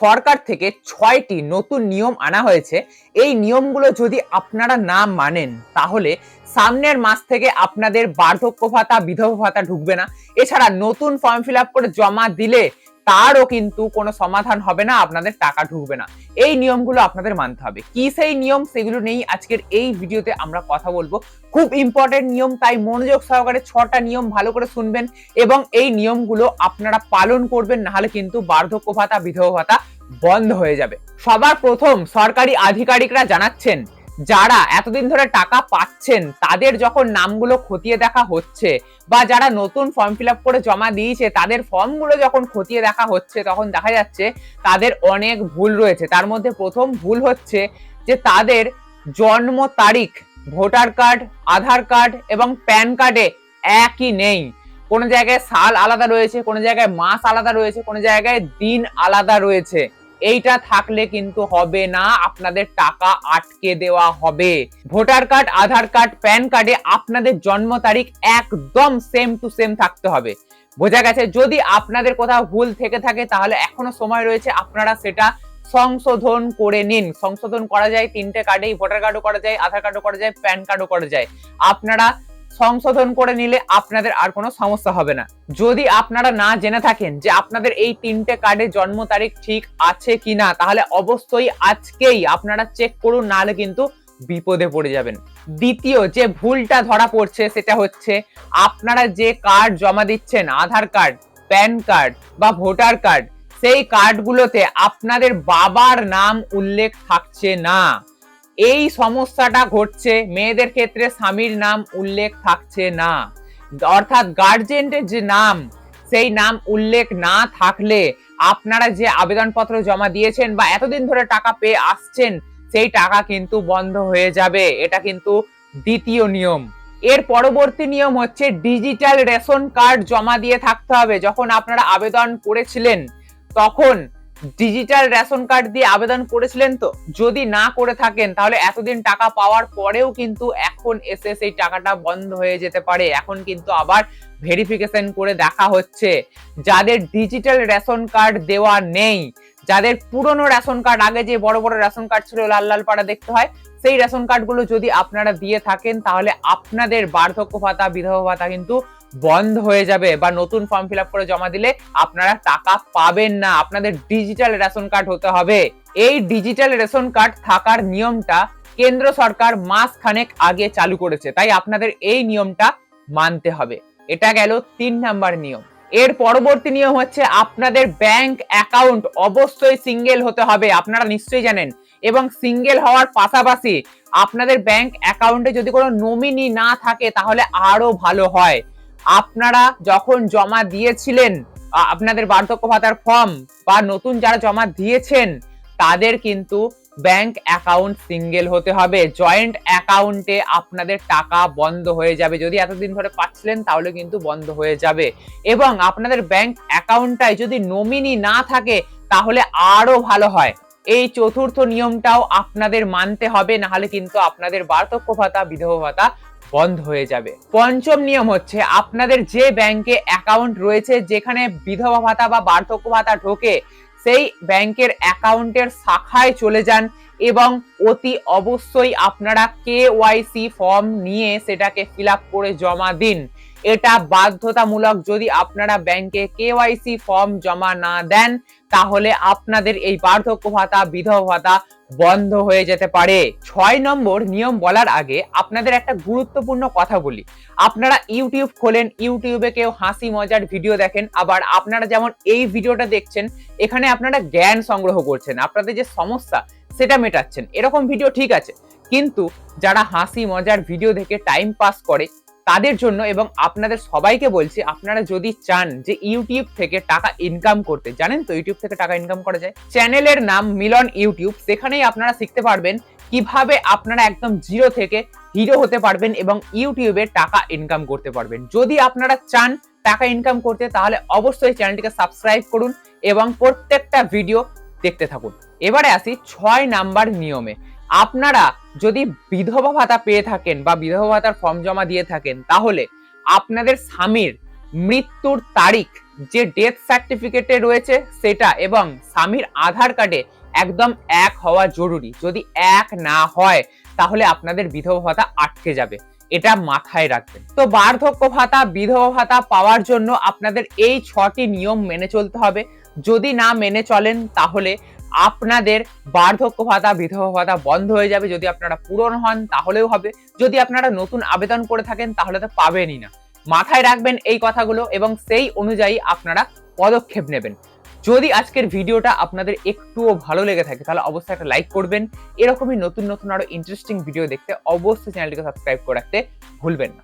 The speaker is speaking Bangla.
সরকার থেকে ছয়টি নতুন নিয়ম আনা হয়েছে। এই নিয়মগুলো যদি আপনারা না মানেন, তাহলে সামনের মাস থেকে আপনাদের বার্ধক্য ভাতা, বিধবা ভাতা ঢুকবে না। এছাড়া নতুন ফর্ম ফিল করে জমা দিলে তারও কিন্তু কোনো সমাধান হবে না, আপনাদের টাকা ঢুকবে না। এই নিয়মগুলো আপনাদের মানতে হবে। কি সেই নিয়ম? সেগুলো নেই। আজকের এই ভিডিওতে আমরা কথা বলব। খুব ইম্পর্টেন্ট নিয়ম, তাই মনোযোগ সহকারে ছটা নিয়ম ভালো করে শুনবেন এবং এই নিয়মগুলো আপনারা পালন করবেন, নাহলে কিন্তু বার্ধক্য ভাতা বিধবা ভাতা বন্ধ হয়ে যাবে। সবার প্রথম সরকারি আধিকারিকরা জানাচ্ছেন যারা এতদিন ধরে টাকা পাচ্ছেন, তাদের যখন নামগুলো খতিয়ে দেখা হচ্ছে বা যারা নতুন ফর্ম ফিল করে জমা দিয়েছে, তাদের ফর্মগুলো যখন খতিয়ে দেখা হচ্ছে, তখন দেখা যাচ্ছে তাদের অনেক ভুল রয়েছে। তার মধ্যে প্রথম ভুল হচ্ছে যে তাদের জন্ম তারিখ, ভোটার কার্ড, আধার কার্ড এবং প্যান কার্ডে একই নেই। কোনো জায়গায় সাল আলাদা রয়েছে, কোনো জায়গায় মাস আলাদা রয়েছে, কোনো জায়গায় দিন আলাদা রয়েছে। এইটা থাকলে কিন্তু হবে না, আপনাদের টাকা আটকে দেওয়া হবে। Voter card, Aadhaar card, PAN কার্ডে আপনাদের জন্ম তারিখ একদম সেম টু সেম থাকতে হবে। বোঝা গেছে, যদি আপনাদের কোথাও ভুল থেকে থাকে, তাহলে এখনও সময় রয়েছে, আপনারা সেটা সংশোধন করে নিন। সংশোধন করা যায়, তিনটে কার্ডেই ভোটার কার্ডও করা যায়, আধার কার্ডও করা যায়, প্যান কার্ডও করা যায়। আপনারা সংশোধন করে নিলে আপনাদের আর কোনো সমস্যা হবে না। যদি আপনারা না জেনে থাকেন যে আপনাদের এই তিনটে কার্ডে জন্ম তারিখ ঠিক আছে কিনা তাহলে অবশ্যই আজকেই আপনারা চেক করুন, নাহলে কিন্তু বিপদে পড়ে যাবেন। দ্বিতীয় যে ভুলটা ধরা পড়ছে সেটা হচ্ছে আপনারা যে কার্ড জমা দিচ্ছেন, আধার কার্ড প্যান কার্ড বা ভোটার কার্ড সেই কার্ডগুলোতে আপনাদের বাবার নাম উল্লেখ থাকছে না। এই সমস্যাটা ঘটছে, মেয়েদের ক্ষেত্রে স্বামীর নাম উল্লেখ থাকছে না। অর্থাৎ গার্জেনের যে নাম, সেই নাম উল্লেখ না থাকলে আপনারা যে আবেদনপত্র জমা দিয়েছেন বা এতদিন ধরে টাকা পেয়ে আসছেন, সেই টাকা কিন্তু বন্ধ হয়ে যাবে। এটা কিন্তু দ্বিতীয় নিয়ম। এর পরবর্তী নিয়ম হচ্ছে ডিজিটাল রেশন কার্ড জমা দিয়ে থাকতে হবে। যখন আপনারা আবেদন করেছিলেন, তখন ডিজিটাল রেশন কার্ড দিয়ে আবেদন করেছিলেন তো? যদি না করে থাকেন, তাহলে এতদিন টাকা পাওয়ার পরেও কিন্তু এখন এসে সেই টাকাটা বন্ধ হয়ে যেতে পারে। এখন কিন্তু আবার ভেরিফিকেশন করে দেখা হচ্ছে। যাদের ডিজিটাল রেশন কার্ড দেওয়া নেই যাদের পুরনো রেশন কার্ড, আগে যে বড় বড় রেশন কার্ড ছিল লাল লাল পাড়া দেখতে হয়, সেই রেশন কার্ডগুলো যদি আপনারা দিয়ে থাকেন, তাহলে আপনাদের বার্ধক্য ভাতা, বিধবা ভাতা কিন্তু বন্ধ হয়ে যাবে বা নতুন ফর্ম ফিল করে জমা দিলে আপনারা টাকা পাবেন না। আপনাদের ডিজিটাল রেশন কার্ড হতে হবে। এই ডিজিটাল রেশন কার্ড থাকার নিয়মটা কেন্দ্র সরকার মাস খানেক আগে চালু করেছে। তাই আপনাদের এই নিয়মটা মানতে হবে। এটা গেল তিন নাম্বার নিয়ম। এর পরবর্তী নিয়ম হচ্ছে আপনাদের ব্যাংক অ্যাকাউন্ট অবশ্যই সিঙ্গেল হতে হবে, আপনারা নিশ্চয়ই জানেন। এবং সিঙ্গেল হওয়ার পাশাপাশি আপনাদের ব্যাংক অ্যাকাউন্টে যদি কোনো নমিনি না থাকে, তাহলে আরও ভালো হয়। আপনারা যখন জমা দিয়েছিলেন আপনাদের বার্ধক্য ভাতার ফর্ম বা নতুন যারা জমা দিয়েছেন, তাদের কিন্তু ব্যাংক অ্যাকাউন্ট সিঙ্গেল হতে হবে। জয়েন্ট অ্যাকাউন্টে আপনাদের টাকা বন্ধ হয়ে যাবে। যদি এতদিন ধরে পাচ্ছিলেন, তাহলে কিন্তু বন্ধ হয়ে যাবে। এবং আপনাদের ব্যাংক অ্যাকাউন্টটায় যদি নমিনি না থাকে, তাহলে আরও ভালো হয়। এই চতুর্থ নিয়মটাও আপনাদের মানতে হবে, নাহলে কিন্তু আপনাদের বার্ধক্য ভাতা, বিধবা ভাতা বন্ধ হয়ে যাবে। পঞ্চম নিয়ম হচ্ছে, আপনাদের যে ব্যাংকে অ্যাকাউন্ট রয়েছে, যেখানে বিধবা ভাতা বা বার্ধক্য ভাতা ঢোকে সেই ব্যাংকের অ্যাকাউন্টের শাখায় চলে যান এবং অতি অবশ্যই আপনারা কে ওয়াইসি ফর্ম নিয়ে সেটাকে ফিল করে জমা দিন। এটা বাধ্যতামূলক যদি আপনারা ব্যাংকে কেওয়াইসি ফর্ম জমা না দেন, তাহলে আপনাদের এই বার্ধক্য ভাতা, বিধবা ভাতা বন্ধ হয়ে যেতে পারে। ছয় নম্বর নিয়ম বলার আগে আপনাদের একটা গুরুত্বপূর্ণ কথা বলি। আপনারা ইউটিউব খোলেন, ইউটিউবে কেউ হাসি মজার ভিডিও দেখেন, আবার আপনারা যেমন এই ভিডিওটা দেখছেন, এখানে আপনারা জ্ঞান সংগ্রহ করছেন, আপনাদের যে সমস্যা সেটা মেটাচ্ছেন, এরকম ভিডিও ঠিক আছে। কিন্তু যারা হাসি মজার ভিডিও দেখে টাইম পাস করে তাদের জন্য এবং আপনাদের সবাইকে বলছি, আপনারা যদি চান যে ইউটিউব থেকে টাকা ইনকাম করতে, জানেন তো ইউটিউব থেকে টাকা ইনকাম করা যায়? চ্যানেলের নাম মিলন ইউটিউব, সেখানেই আপনারা শিখতে পারবেন কীভাবে আপনারা একদম জিরো থেকে হিরো হতে পারবেন এবং ইউটিউবে টাকা ইনকাম করতে পারবেন। যদি আপনারা চান টাকা ইনকাম করতে, তাহলে অবশ্যই চ্যানেলটিকে সাবস্ক্রাইব করুন এবং প্রত্যেকটা ভিডিও দেখতে থাকুন। এবারে আসি ছয় নাম্বার নিয়মে। আপনারা যদি বিধবা ভাতা পেয়ে থাকেন বা বিধবা ভাতার ফর্ম জমা দিয়ে থাকেন, তাহলে আপনাদের স্বামীর মৃত্যুর তারিখ, যে ডেথ সার্টিফিকেটে রয়েছে সেটা এবং স্বামীর আধার কার্ডে একদম এক হওয়া জরুরি। যদি এক না হয়, তাহলে আপনাদের বিধবা ভাতা আটকে যাবে। এটা মাথায় রাখবেন। তো বার্ধক্য ভাতা, বিধবা ভাতা পাওয়ার জন্য আপনাদের এই ছটি নিয়ম মেনে চলতে হবে। যদি না মেনে চলেন, তাহলে আপনাদের বার্ধক্য ভাতা, বিধবা ভাতা বন্ধ হয়ে যাবে। যদি আপনারা পূরণ হন, তাহলেও হবে। যদি আপনারা নতুন আবেদন করে থাকেন, তাহলে তো পাবেনই না। মাথায় রাখবেন এই কথাগুলো এবং সেই অনুযায়ী আপনারা পদক্ষেপ নেবেন। যদি আজকের ভিডিওটা আপনাদের একটুও ভালো লেগে থাকে, তাহলে অবশ্যই একটা লাইক করবেন। এরকমই নতুন নতুন আরও ইন্টারেস্টিং ভিডিও দেখতে অবশ্যই চ্যানেলটিকে সাবস্ক্রাইব করে রাখতে ভুলবেন না।